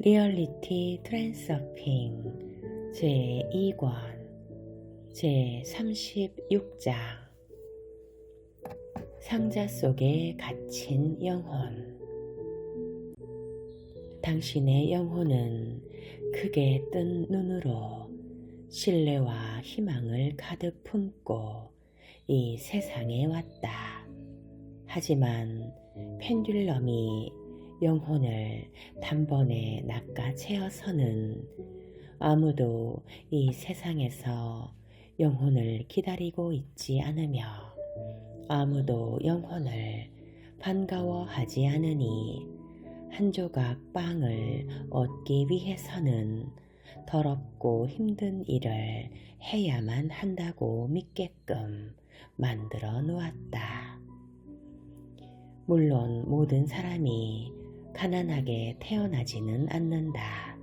리얼리티 트랜서핑 제2권 제36장 상자 속에 갇힌 영혼 당신의 영혼은 크게 뜬 눈으로 신뢰와 희망을 가득 품고 이 세상에 왔다. 하지만 펜듈럼이 영혼을 단번에 낚아채어서는 아무도 이 세상에서 영혼을 기다리고 있지 않으며 아무도 영혼을 반가워하지 않으니 한 조각 빵을 얻기 위해서는 더럽고 힘든 일을 해야만 한다고 믿게끔 만들어 놓았다. 물론 모든 사람이 가난하게 태어나지는 않는다.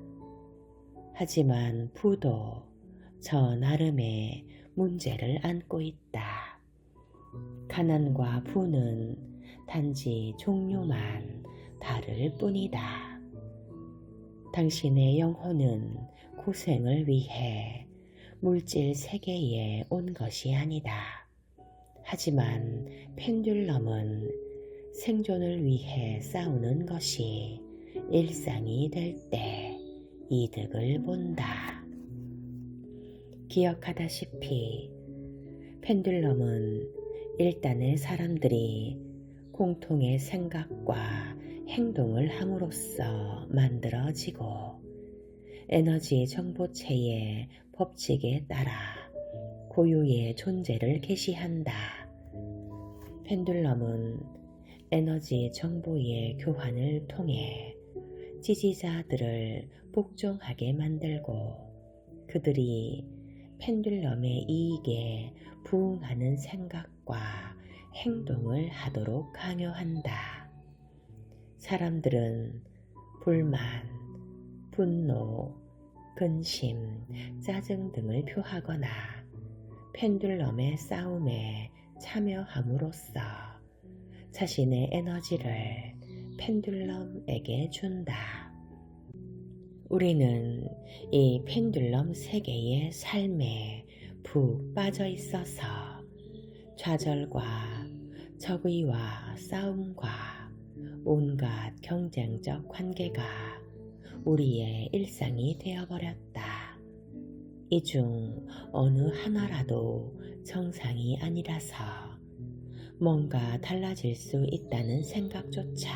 하지만 부도 저 나름의 문제를 안고 있다. 가난과 부는 단지 종류만 다를 뿐이다. 당신의 영혼은 고생을 위해 물질 세계에 온 것이 아니다. 하지만 펜듈럼은 생존을 위해 싸우는 것이 일상이 될 때 이득을 본다. 기억하다시피 펜듈럼은 일단의 사람들이 공통의 생각과 행동을 함으로써 만들어지고 에너지 정보체의 법칙에 따라 고유의 존재를 게시한다. 펜듈럼은 에너지 정보의 교환을 통해 지지자들을 복종하게 만들고 그들이 펜듈럼의 이익에 부응하는 생각과 행동을 하도록 강요한다. 사람들은 불만, 분노, 근심, 짜증 등을 표하거나 펜듈럼의 싸움에 참여함으로써 자신의 에너지를 펜듈럼에게 준다. 우리는 이 펜듈럼 세계의 삶에 푹 빠져 있어서 좌절과 적의와 싸움과 온갖 경쟁적 관계가 우리의 일상이 되어버렸다. 이 중 어느 하나라도 정상이 아니라서 뭔가 달라질 수 있다는 생각조차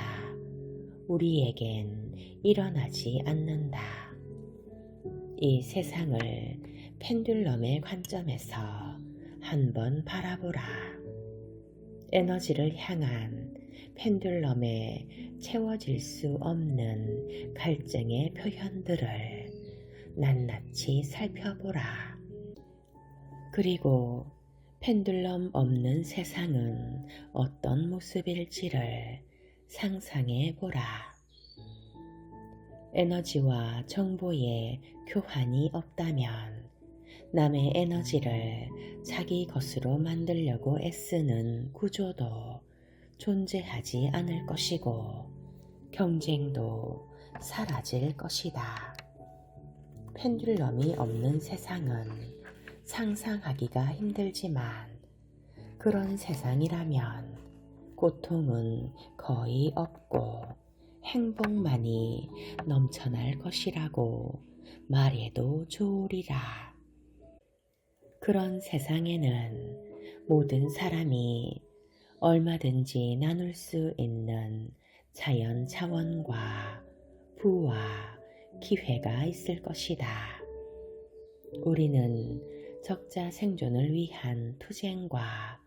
우리에겐 일어나지 않는다. 이 세상을 펜듈럼의 관점에서 한번 바라보라. 에너지를 향한 펜듈럼에 채워질 수 없는 갈증의 표현들을 낱낱이 살펴보라. 그리고 펜듈럼 없는 세상은 어떤 모습일지를 상상해 보라. 에너지와 정보의 교환이 없다면 남의 에너지를 자기 것으로 만들려고 애쓰는 구조도 존재하지 않을 것이고 경쟁도 사라질 것이다. 펜듈럼이 없는 세상은 상상하기가 힘들지만 그런 세상이라면 고통은 거의 없고 행복만이 넘쳐날 것이라고 말해도 좋으리라. 그런 세상에는 모든 사람이 얼마든지 나눌 수 있는 자연 차원과 부와 기회가 있을 것이다. 우리는 적자 생존을 위한 투쟁과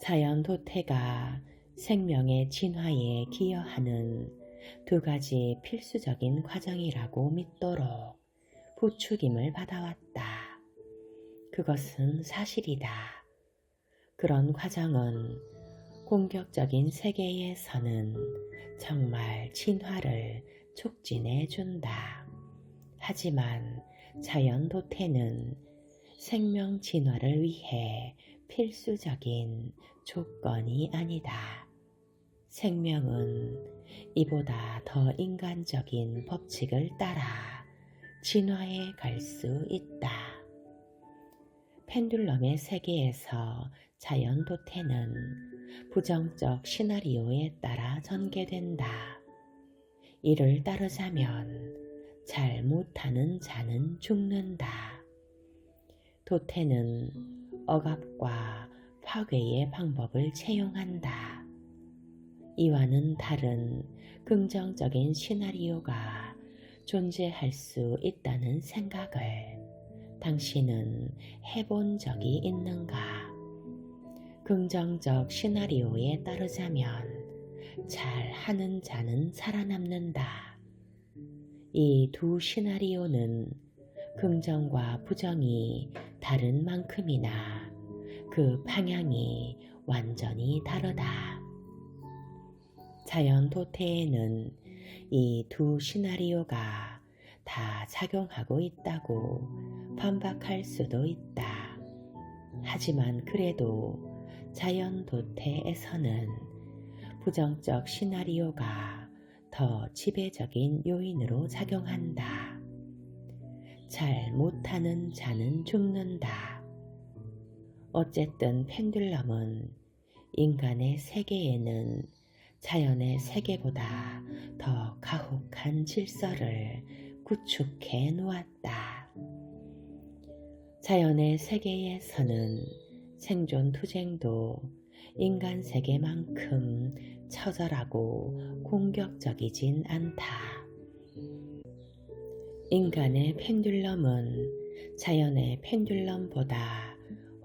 자연 도태가 생명의 진화에 기여하는 두 가지 필수적인 과정이라고 믿도록 부추김을 받아왔다. 그것은 사실이다. 그런 과정은 공격적인 세계에서는 정말 진화를 촉진해 준다. 하지만 자연 도태는 생명 진화를 위해 필수적인 조건이 아니다. 생명은 이보다 더 인간적인 법칙을 따라 진화해 갈 수 있다. 펜듈럼의 세계에서 자연 도태는 부정적 시나리오에 따라 전개된다. 이를 따르자면 잘 못하는 자는 죽는다. 도태는 억압과 파괴의 방법을 채용한다. 이와는 다른 긍정적인 시나리오가 존재할 수 있다는 생각을 당신은 해본 적이 있는가? 긍정적 시나리오에 따르자면 잘 하는 자는 살아남는다. 이 두 시나리오는 긍정과 부정이 다른 만큼이나 그 방향이 완전히 다르다. 자연 도태에는 이 두 시나리오가 다 작용하고 있다고 반박할 수도 있다. 하지만 그래도 자연 도태에서는 부정적 시나리오가 더 지배적인 요인으로 작용한다. 잘 못하는 자는 죽는다. 어쨌든 펜듈럼은 인간의 세계에는 자연의 세계보다 더 가혹한 질서를 구축해 놓았다. 자연의 세계에서는 생존 투쟁도 인간 세계만큼 처절하고 공격적이진 않다. 인간의 펜듈럼은 자연의 펜듈럼보다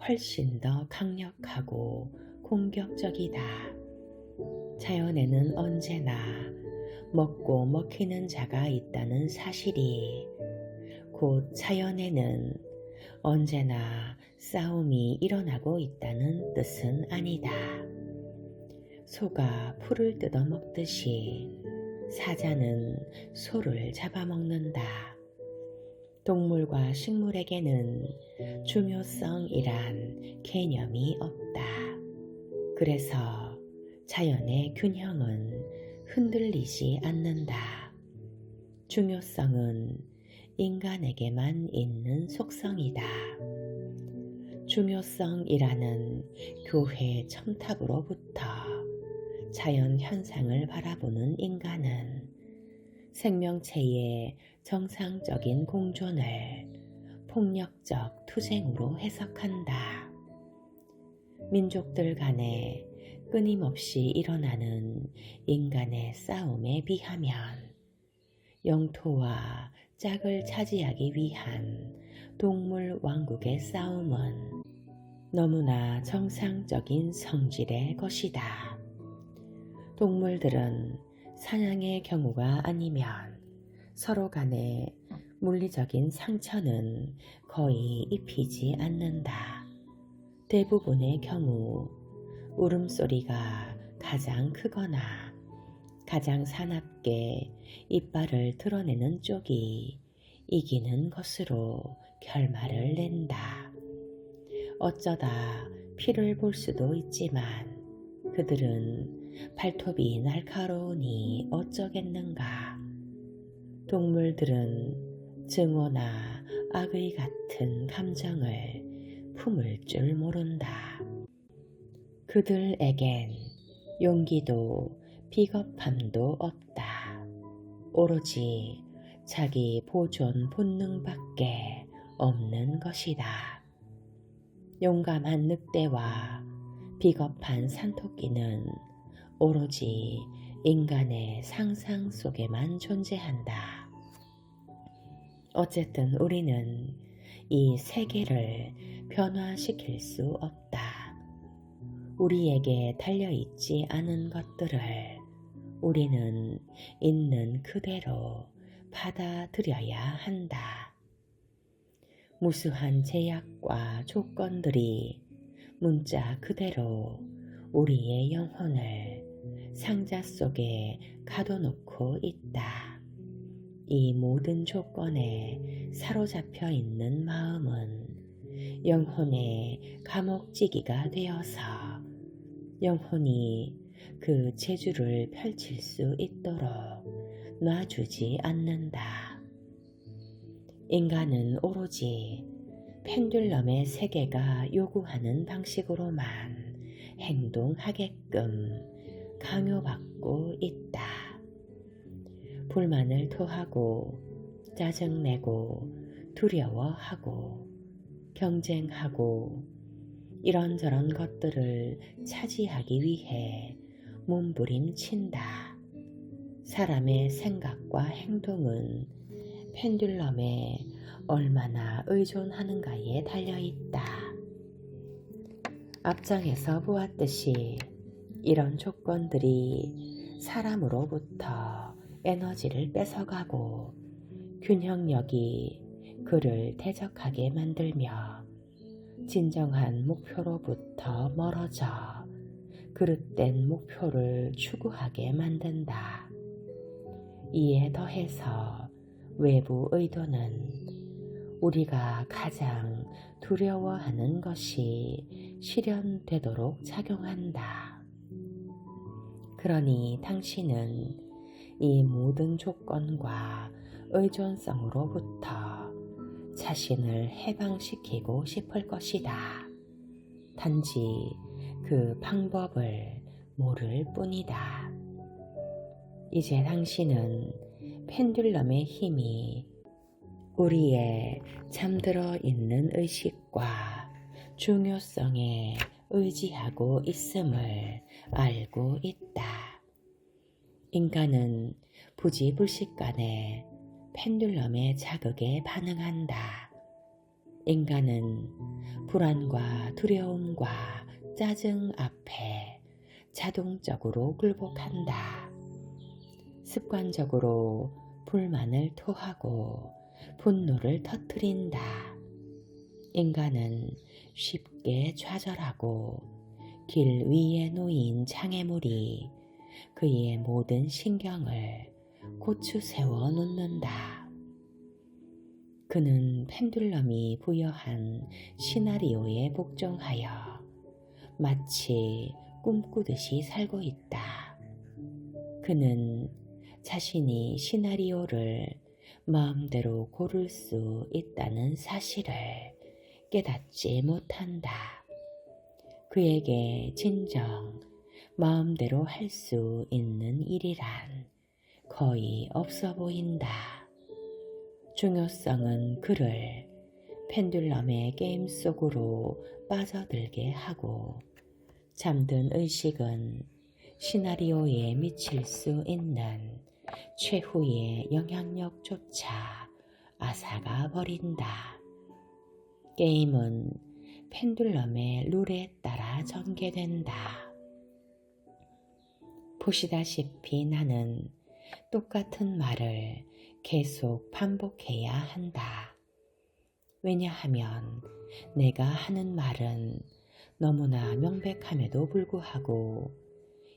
훨씬 더 강력하고 공격적이다. 자연에는 언제나 먹고 먹히는 자가 있다는 사실이 곧 자연에는 언제나 싸움이 일어나고 있다는 뜻은 아니다. 소가 풀을 뜯어먹듯이 사자는 소를 잡아먹는다. 동물과 식물에게는 중요성이란 개념이 없다. 그래서 자연의 균형은 흔들리지 않는다. 중요성은 인간에게만 있는 속성이다. 중요성이라는 교회 첨탑으로부터 자연 현상을 바라보는 인간은 생명체의 정상적인 공존을 폭력적 투쟁으로 해석한다. 민족들 간에 끊임없이 일어나는 인간의 싸움에 비하면 영토와 짝을 차지하기 위한 동물 왕국의 싸움은 너무나 정상적인 성질의 것이다. 동물들은 사냥의 경우가 아니면 서로 간의 물리적인 상처는 거의 입히지 않는다. 대부분의 경우 울음소리가 가장 크거나 가장 사납게 이빨을 드러내는 쪽이 이기는 것으로 결말을 낸다. 어쩌다 피를 볼 수도 있지만 그들은 발톱이 날카로우니 어쩌겠는가. 동물들은 증오나 악의 같은 감정을 품을 줄 모른다. 그들에겐 용기도 비겁함도 없다. 오로지 자기 보존 본능밖에 없는 것이다. 용감한 늑대와 비겁한 산토끼는 오로지 인간의 상상 속에만 존재한다. 어쨌든 우리는 이 세계를 변화시킬 수 없다. 우리에게 달려있지 않은 것들을 우리는 있는 그대로 받아들여야 한다. 무수한 제약과 조건들이 문자 그대로 우리의 영혼을 상자 속에 가둬놓고 있다. 이 모든 조건에 사로잡혀 있는 마음은 영혼의 감옥지기가 되어서 영혼이 그 재주를 펼칠 수 있도록 놔주지 않는다. 인간은 오로지 펜듈럼의 세계가 요구하는 방식으로만 행동하게끔 강요받고 있다. 불만을 토하고 짜증내고 두려워하고 경쟁하고 이런저런 것들을 차지하기 위해 몸부림친다. 사람의 생각과 행동은 펜듈럼에 얼마나 의존하는가에 달려있다. 앞장에서 보았듯이 이런 조건들이 사람으로부터 에너지를 뺏어가고 균형력이 그를 대적하게 만들며 진정한 목표로부터 멀어져 그릇된 목표를 추구하게 만든다. 이에 더해서 외부 의도는 우리가 가장 두려워하는 것이 실현되도록 작용한다. 그러니 당신은 이 모든 조건과 의존성으로부터 자신을 해방시키고 싶을 것이다. 단지 그 방법을 모를 뿐이다. 이제 당신은 펜듈럼의 힘이 우리의 잠들어 있는 의식과 중요성에 의지하고 있음을 알고 있다. 인간은 부지불식간에 펜듈럼의 자극에 반응한다. 인간은 불안과 두려움과 짜증 앞에 자동적으로 굴복한다. 습관적으로 불만을 토하고 분노를 터뜨린다. 인간은 쉽게 좌절하고 길 위에 놓인 장애물이 그의 모든 신경을 고추 세워 놓는다. 그는 펜듈럼이 부여한 시나리오에 복종하여 마치 꿈꾸듯이 살고 있다. 그는 자신이 시나리오를 마음대로 고를 수 있다는 사실을 깨닫지 못한다. 그에게 진정 마음대로 할 수 있는 일이란 거의 없어 보인다. 중요성은 그를 펜듈럼의 게임 속으로 빠져들게 하고 잠든 의식은 시나리오에 미칠 수 있는 최후의 영향력조차 앗아가 버린다. 게임은 펜듈럼의 룰에 따라 전개된다. 보시다시피 나는 똑같은 말을 계속 반복해야 한다. 왜냐하면 내가 하는 말은 너무나 명백함에도 불구하고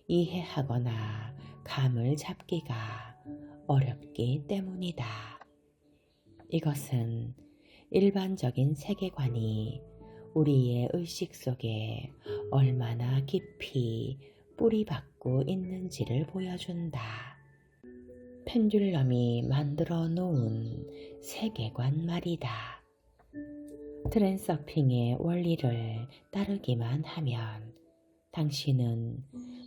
이해하거나 감을 잡기가 어렵기 때문이다. 이것은 일반적인 세계관이 우리의 의식 속에 얼마나 깊이 뿌리 박고 있는지를 보여준다. 펜듈럼이 만들어 놓은 세계관 말이다. 트랜서핑의 원리를 따르기만 하면 당신은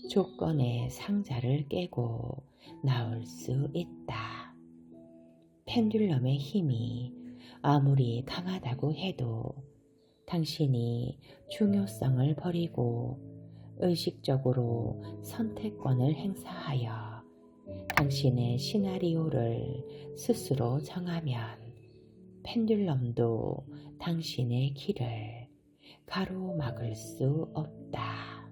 조건의 상자를 깨고 나올 수 있다. 펜듈럼의 힘이 아무리 강하다고 해도 당신이 중요성을 버리고 의식적으로 선택권을 행사하여 당신의 시나리오를 스스로 정하면 펜듈럼도 당신의 길을 가로막을 수 없다.